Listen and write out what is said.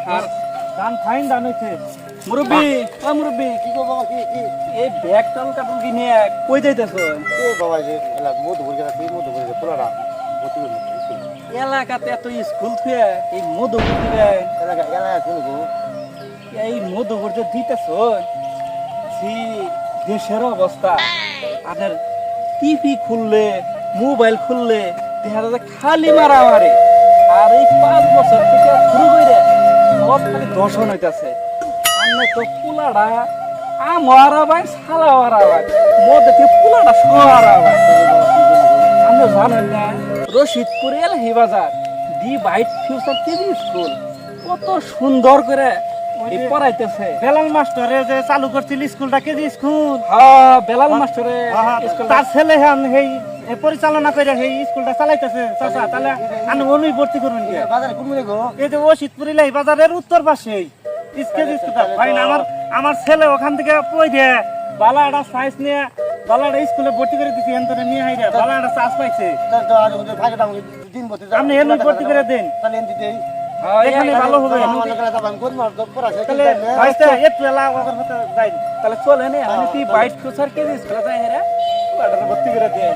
সার ধান ফাইন ধান হয়েছে মুরব্বী ও মুরব্বী কি গো বাবা কি কি এই ব্যাগ টাল কাটল কি নিয়ে কই যাইতেছ? এ বাবা যে এলা মধু বলে গেছে মধু বলে গেছে এলাকাতে এত স্কুল এই দিবে এলাকা এলাকা এই দিতেছ সি দেশের অবস্থা। আপনার টিভি খুললে মোবাইল খুললে দেখা খালি মারামারি। আর এই পাঁচ বছর থেকে দর্শন হইতেছে। তো পুলাটা আমারা ভাই সালাওয়ারা ভাই মধ্যে থেকে পুলাটা সহারা ভাই আপনি জানেন না Rashidpur Elahi Bazar the bright future KG school. কত সুন্দর করে পড়াইতেছে। বেলাল মাস্টারে যে চালু করছিল স্কুলটা কেজি স্কুল? হ্যাঁ বেলাল মাস্টারে তার ছেলে সেই পরিচালনা করে সেই স্কুলটা চালাইতেছে। চাচা তাহলে আমি অনুই ভর্তি করুন কি বাজারে কোন এই যে ও বাজারের উত্তর পাশে। স্কেচ স্কুলটা। ভাই আমার আমার ছেলে ওখান থেকে পই দিয়ে বালা একটা সাইজ নিয়ে বালা একটা স্কুলে ভর্তি করে দিছি এন নিয়ে হাইরা বালা একটা চাষ পাইছে। আপনি এনে ভর্তি করে দেন। তাহলে এন দিতে হ্যাঁ, এখানে ভালো হবে। তাহলে তাহলে চলে নে আমি তুই বাইট ফিউচার কেজি স্কুলে যাই হেরা করে দিয়ে